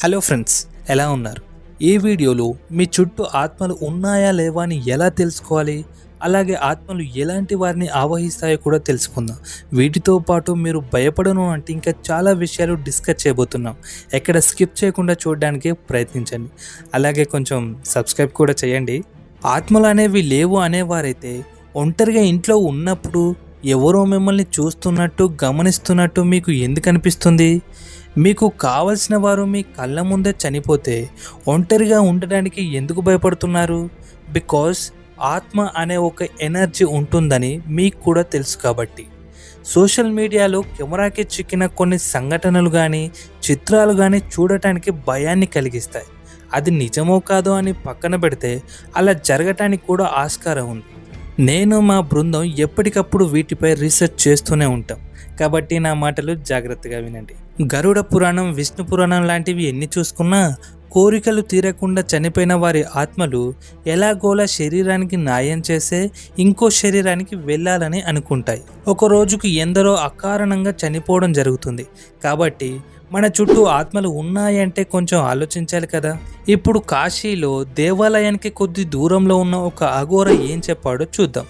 Hello friends ఎలా ఉన్నారు? ఈ వీడియోలో మీ చుట్టూ ఆత్మలు ఉన్నాయా లేవా అని ఎలా తెలుసుకోవాలి? అలాగే ఆత్మలు ఎలాంటి వారిని ఆవహిస్తాయో కూడా తెలుసుకుందాం. వీటితో పాటు మీరు భయపడను అంటే ఇంకా చాలా విషయాలు డిస్కస్ చేయబోతున్నాం. ఎక్కడ స్కిప్ చేయకుండా చూడడానికి ప్రయత్నించండి. అలాగే కొంచెం సబ్స్క్రైబ్ కూడా చేయండి. ఆత్మలు అనేవి లేవు అనేవారైతే ఒంటరిగా ఇంట్లో ఉన్నప్పుడు ఎవరో మిమ్మల్ని చూస్తున్నట్టు గమనిస్తున్నట్టు మీకు ఎందుకు అనిపిస్తుంది? మీకు కావలసిన వారు మీ కళ్ళ ముందే చనిపోతే ఒంటరిగా ఉండడానికి ఎందుకు భయపడుతున్నారు? బికాస్ ఆత్మ అనే ఒక ఎనర్జీ ఉంటుందని మీకు కూడా తెలుసు కాబట్టి. సోషల్ మీడియాలో కెమెరాకి చిక్కిన కొన్ని సంఘటనలు కానీ చిత్రాలు కానీ చూడటానికి భయాన్ని కలిగిస్తాయి. అది నిజమో కాదో అని పక్కన పెడితే అలా జరగటానికి కూడా ఆస్కారం ఉంది. నేను మా బృందం ఎప్పటికప్పుడు వీటిపై రీసెర్చ్ చేస్తూనే ఉంటాం. కాబట్టి నా మాటలు జాగ్రత్తగా వినండి. గరుడ పురాణం విష్ణు పురాణం లాంటివి ఎన్ని చూసుకున్నా కోరికలు తీరకుండా చనిపోయిన వారి ఆత్మలు ఎలాగోలా శరీరానికి న్యాయం చేసే ఇంకో శరీరానికి వెళ్ళాలని అనుకుంటాయి. ఒక రోజుకు ఎందరో అకారణంగా చనిపోవడం జరుగుతుంది. కాబట్టి మన చుట్టూ ఆత్మలు ఉన్నాయంటే కొంచెం ఆలోచించాలి కదా. ఇప్పుడు కాశీలో దేవాలయానికి కొద్ది దూరంలో ఉన్న ఒక అఘోర ఏం చెప్పాడో చూద్దాం.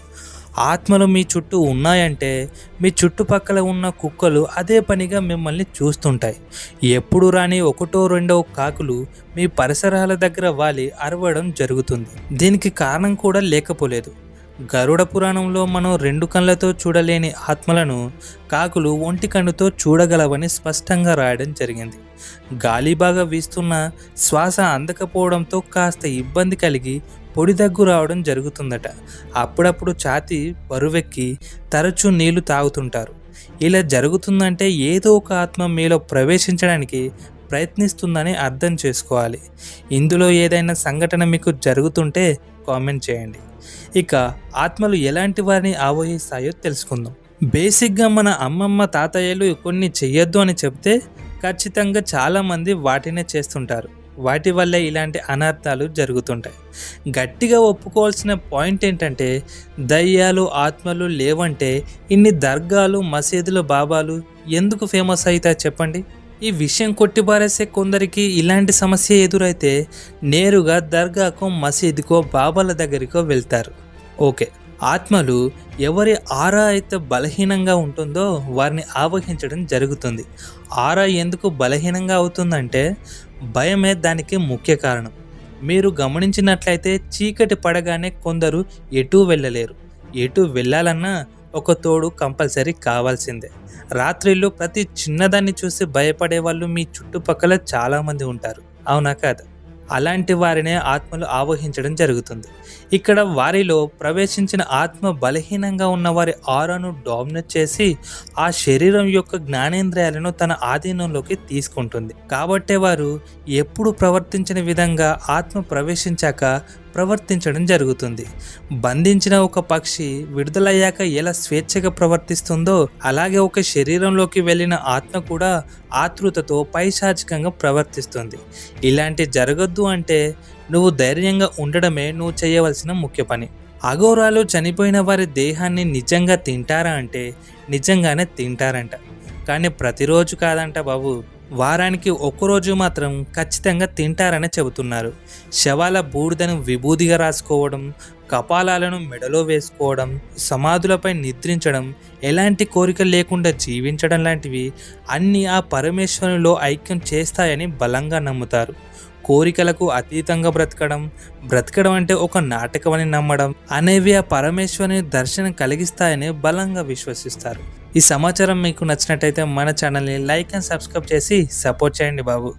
ఆత్మలు మీ చుట్టూ ఉన్నాయంటే మీ చుట్టుపక్కల ఉన్న కుక్కలు అదే పనిగా మిమ్మల్ని చూస్తుంటాయి. ఎప్పుడు రాని ఒకటో రెండో కాకులు మీ పరిసరాల దగ్గర వాలి అరవడం జరుగుతుంది. దీనికి కారణం కూడా లేకపోలేదు. గరుడ పురాణంలో మనం రెండు కళ్ళతో చూడలేని ఆత్మలను కాకులు ఒంటి కన్నుతో చూడగలవని స్పష్టంగా రాయడం జరిగింది. గాలి బాగా వీస్తున్న శ్వాస అందకపోవడంతో కాస్త ఇబ్బంది కలిగి పొడి దగ్గు రావడం జరుగుతుందట. అప్పుడప్పుడు ఛాతి బరువెక్కి తరచూ నీళ్ళు తాగుతుంటారు. ఇలా జరుగుతుందంటే ఏదో ఒక ఆత్మ మీలో ప్రవేశించడానికి ప్రయత్నిస్తుందని అర్థం చేసుకోవాలి. ఇందులో ఏదైనా సంఘటన మీకు జరుగుతుంటే కామెంట్ చేయండి. ఇక ఆత్మలు ఎలాంటి వారిని ఆవహిస్తాయో తెలుసుకుందాం. బేసిక్గా మన అమ్మమ్మ తాతయ్యలు కొన్ని చెయ్యొద్దు అని చెప్తే ఖచ్చితంగా చాలామంది వాటినే చేస్తుంటారు. వాటి వల్లే ఇలాంటి అనర్థాలు జరుగుతుంటాయి. గట్టిగా ఒప్పుకోవాల్సిన పాయింట్ ఏంటంటే దయ్యాలు ఆత్మలు లేవంటే ఇన్ని దర్గాలు మసీదులు బాబాలు ఎందుకు ఫేమస్ అవుతాయి చెప్పండి? ఈ విషయం కొట్టిపారేసే కొందరికి ఇలాంటి సమస్య ఎదురైతే నేరుగా దర్గాకో మసీదుకో బాబాల దగ్గరికో వెళ్తారు. ఓకే ఆత్మలు ఎవరి ఆరా అయితే బలహీనంగా ఉంటుందో వారిని ఆవహించడం జరుగుతుంది. ఆరా ఎందుకు బలహీనంగా అవుతుందంటే భయమే దానికి ముఖ్య కారణం. మీరు గమనించినట్లయితే చీకటి పడగానే కొందరు ఎటూ వెళ్ళలేరు. ఎటు వెళ్ళాలన్నా ఒక తోడు కంపల్సరీ కావాల్సిందే. రాత్రిళ్ళు ప్రతి చిన్నదాన్ని చూసి భయపడే వాళ్ళు మీ చుట్టుపక్కల చాలామంది ఉంటారు. అవునా కాదు? అలాంటి వారినే ఆత్మలు ఆవహించడం జరుగుతుంది. ఇక్కడ వారిలో ప్రవేశించిన ఆత్మ బలహీనంగా ఉన్న వారి ఆరాను డామినేట్ చేసి ఆ శరీరం యొక్క జ్ఞానేంద్రియాలను తన ఆధీనంలోకి తీసుకుంటుంది. కాబట్టే వారు ఎప్పుడు ప్రవర్తించిన విధంగా ఆత్మ ప్రవేశించాక ప్రవర్తించడం జరుగుతుంది. బంధించిన ఒక పక్షి విడుదలయ్యాక ఎలా స్వేచ్ఛగా ప్రవర్తిస్తుందో అలాగే ఒక శరీరంలోకి వెళ్ళిన ఆత్మ కూడా ఆతృతతో పైశాచికంగా ప్రవర్తిస్తుంది. ఇలాంటి జరగద్దు అంటే నువ్వు ధైర్యంగా ఉండడమే నువ్వు చేయవలసిన ముఖ్య పని. అఘోరాలు చనిపోయిన వారి దేహాన్ని నిజంగా తింటారా అంటే నిజంగానే తింటారంట. కానీ ప్రతిరోజు కాదంట బాబు. వారానికి ఒక్కరోజు మాత్రం ఖచ్చితంగా తింటారని చెబుతున్నారు. శవాల బూడిదను విభూదిగా రాసుకోవడం కపాలాలను మెడలో వేసుకోవడం సమాధులపై నిద్రించడం ఎలాంటి కోరిక లేకుండా జీవించడం లాంటివి అన్నీ ఆ పరమేశ్వరునిలో ఐక్యం చేస్తాయని బలంగా నమ్ముతారు. కోరికలకు అతీతంగా బ్రతకడం బ్రతకడం అంటే ఒక నాటకమని నమ్మడం అనేవి ఆ పరమేశ్వరుని దర్శనం కలిగిస్తాయని బలంగా విశ్వసిస్తారు. ఈ సమాచారం మీకు నచ్చినట్టయితే మన ఛానల్ని లైక్ అండ్ సబ్స్క్రైబ్ చేసి సపోర్ట్ చేయండి బాబు.